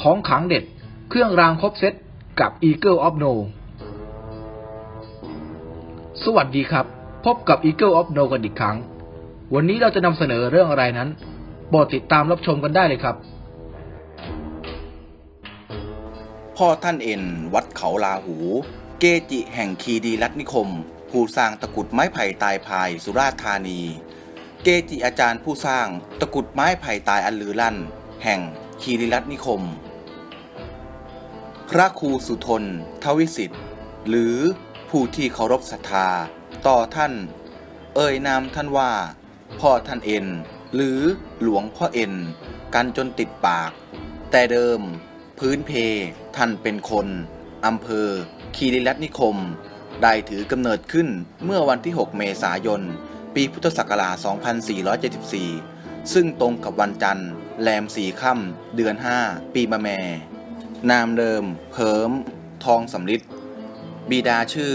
ของขังเด็ด เครื่องรางครบเซตกับ Eagle of No สวัสดีครับ พบกับ Eagle of No กันอีกครั้ง วันนี้เราจะนำเสนอเรื่องอะไรนั้นโปรดติดตามรับชมกันได้เลยครับ พ่อท่านเอ็น วัดเขาลาหู เกจิแห่งคีดีรัตนิคม ผู้สร้างตะกุดไม้ไผ่ตายพายสุราษฎร์ธานี เกจิอาจารย์ผู้สร้างตะกุดไม้ไผ่ตายอันลือลั่น แห่ง คีรีรัตนิคม พระครูสุทน ทวิสิทธิ์ หรือผู้ที่เคารพศรัทธา ต่อท่าน เอ่ยนามท่านว่า พ่อท่านเอ็น หรือหลวงพ่อเอ็น กันจนติดปาก แต่เดิม พื้นเพท่านเป็นคนอำเภอ คีรีรัตนิคม ได้ถือกำเนิดขึ้นเมื่อวันที่ 6 เมษายน ปีพุทธศักราช 2474 ซึ่งตรงกับวันจันทร์ แรมสี่ค่ำเดือน 5 ปีมะแม่ นามเดิมเผิมทองสำลิดบิดาชื่อ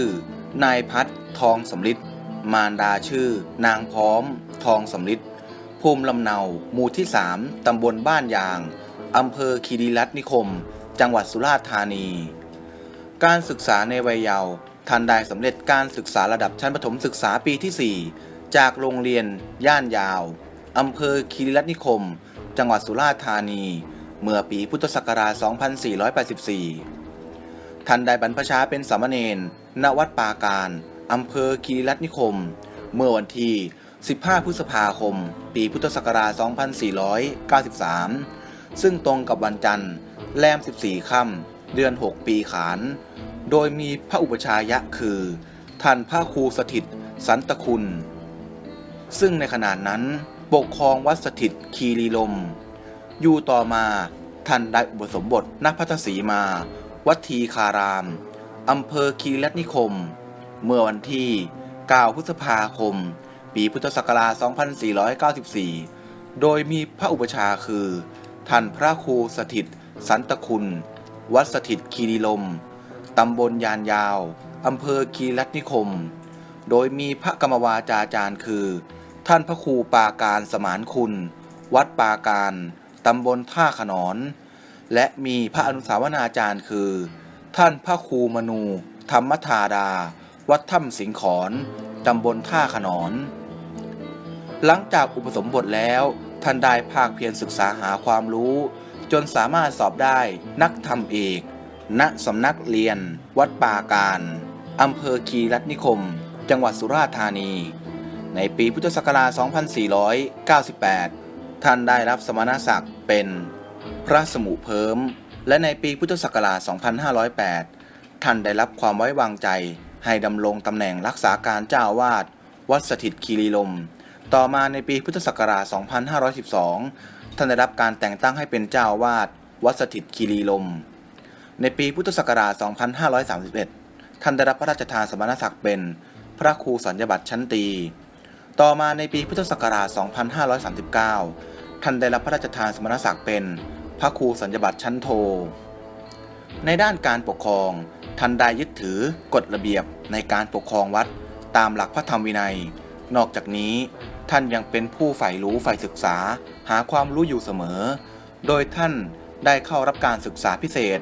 นายพัฒน์ทองสำลิดมารดาชื่อ นางพร้อม ทองสำลิดภูมิลำเนาหมู่ที่ 3 ตำบลบ้านยาง อำเภอคีรีรัตนิคม จังหวัดสุราษฎร์ธานี การศึกษาในวัยเยาว์ท่านได้สำเร็จการศึกษาระดับชั้นประถมศึกษาปีที่ 4 จากโรงเรียนย่านยาว อำเภอคีรีรัตนิคม จังหวัดสุราษฎร์ธานี เมื่อปีพุทธศักราช 2484 ท่านได้บรรพชาเป็นสามเณรณวัดปาการอำเภอคีรีรัตนิคม เมื่อวันที่ 15 พฤษภาคม ปีพุทธศักราช 2493 ซึ่งตรงกับวันจันทร์แรม 14 ค่ำเดือน 6 ปีขาน โดยมีพระอุปชายะคือ ท่านพระครูสถิต สันตคุณ ซึ่งในขณะนั้น ปกครองวัดสถิตคีรีลม อยู่ต่อมาท่านได้อุปสมบทนักพัทสีมา วัดทีคาราม อำเภอคีรีรัตนิคม เมื่อวันที่ 9 พฤษภาคม ปีพุทธศักราช 2494 โดยมีพระอุปชาคือ ท่านพระครูสถิต สันตคุณ วัดสถิตคีรีลม ตำบลยานยาว อำเภอคีรีรัตนิคม โดยมีพระกรรมวาจาจารย์คือ ท่านพระครูปาการสมานคุณ วัดปาการตำบลท่าขนอน และมีพระอนุสาวนาจารย์คือ ท่านพระครูมนู ธรรมธาดา วัดถ้ำสิงขอนตำบลท่าขนอน หลังจากอุปสมบทแล้วท่านได้ภาคเพียรศึกษาหาความรู้ จนสามารถสอบได้นักธรรมเอกณสำนักเรียน วัดป่าการอำเภอคีรัตนิคม จังหวัดสุราษฎร์ธานี ในปีพุทธศักราช 2498 ท่านได้รับสมณศักดิ์เป็นพระสมุเพิมและในปีพุทธศักราช 2508 ท่านได้รับความไว้วางใจให้ดำรงตำแหน่งรักษาการเจ้าวาสวัดสถิตคีรีลม ต่อมาในปีพุทธศักราช 2512 ท่านได้รับการแต่งตั้งให้เป็นเจ้าวาสวัดสถิตคีรีลม ในปีพุทธศักราช 2531 ท่านได้รับพระราชทานสมณศักดิ์เป็น พระครูสัญญบัตรชั้นตี ต่อมาในปีพุทธศักราช 2539 ท่านได้รับพระราชทานสมณศักดิ์เป็น พระครูสัญญบัตรชั้นโท ในด้านการปกครอง ท่านได้ยึดถือกฎระเบียบในการปกครองวัดตามหลักพระธรรมวินัย นอกจากนี้ท่านยังเป็นผู้ใฝ่รู้ใฝ่ศึกษาหาความรู้อยู่เสมอ โดยท่านได้เข้ารับการศึกษาพิเศษ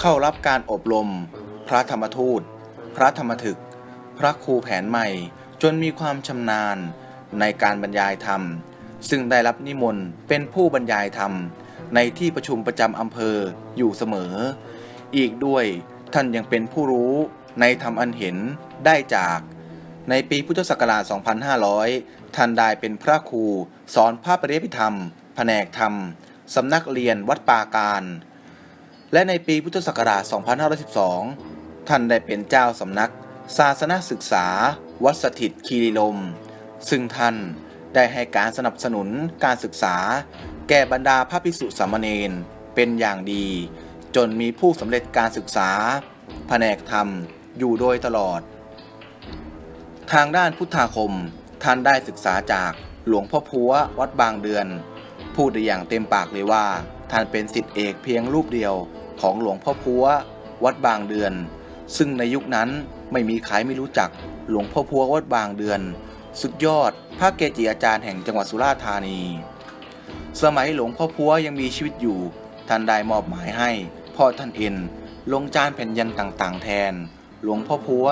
เข้ารับการอบรม พระธรรมทูต พระธรรมถึก พระครูแผนใหม่ จนมีความชำนาญในการบรรยายธรรม ซึ่งได้รับนิมนต์เป็นผู้บรรยายธรรม ในที่ประชุมประจำอำเภออยู่เสมอ อีกด้วยท่านยังเป็นผู้รู้ในธรรมอันเห็นได้จาก ในปีพุทธศักราช 2500 ท่านได้เป็นพระครูสอนพระปริยติธรรม แผนกธรรมสำนักเรียนวัดปาการ และในปีพุทธศักราช 2512 ท่านได้เป็นเจ้าสำนัก ศาสนศึกษา วัดสถิตคีรีลม ซึ่งท่านได้ให้การสนับสนุนการศึกษา แก่บรรดาพระภิกษุสามเณรเป็นอย่างดี จนมีผู้สำเร็จการศึกษา แผนกธรรมอยู่โดยตลอด ทางด้านพุทธาคมท่านได้ศึกษาจากหลวงพ่อพัววัดบางเดือน พูดได้อย่างเต็มปากเลยว่า ท่านเป็นสิทธิเอกเพียงรูปเดียวของหลวงพ่อพัววัดบางเดือน ซึ่งในยุคนั้นไม่มีใครไม่รู้จักหลวงพ่อพัววัดบางเดือน สุดยอดพระเกจิอาจารย์แห่งจังหวัดสุราษฎร์ธานี สมัยหลวงพ่อพัวยังมีชีวิตอยู่ท่านได้มอบหมายให้พ่อท่านเอ็นลงจานแผ่นยันต่างๆ แทน หลวงพ่อพัว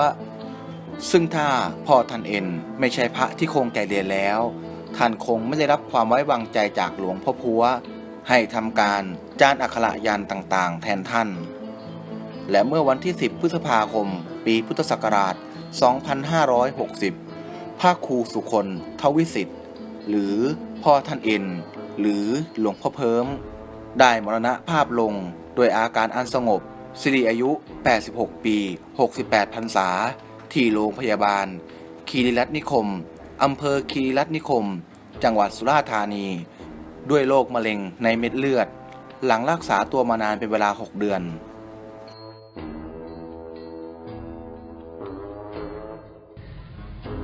ซึ่งถ้าพ่อท่านเอ็นไม่ใช่พระที่คงแก่เรียนแล้ว ท่านคงไม่ได้รับความไว้วางใจจากหลวงพ่อพัวให้ทำการจานอักขระยันต่างๆ แทนท่าน และเมื่อวันที่ 10 พฤษภาคม ปีพุทธศักราช 2560 พระครูสุคนทวิสิทธิ์ หรือพ่อท่านเอ็น หรือหลวงพ่อเพิ่ม ได้มรณภาพลงโดยอาการอันสงบ สิริอายุ 86 ปี 68 พรรษา ที่โรงพยาบาล คีรีรัตนิคม อำเภอคีรีรัตนิคม จังหวัดสุราษฎร์ธานี ด้วยโรคมะเร็งในเม็ดเลือด หลังรักษาตัวมานานเป็นเวลา 6 เดือน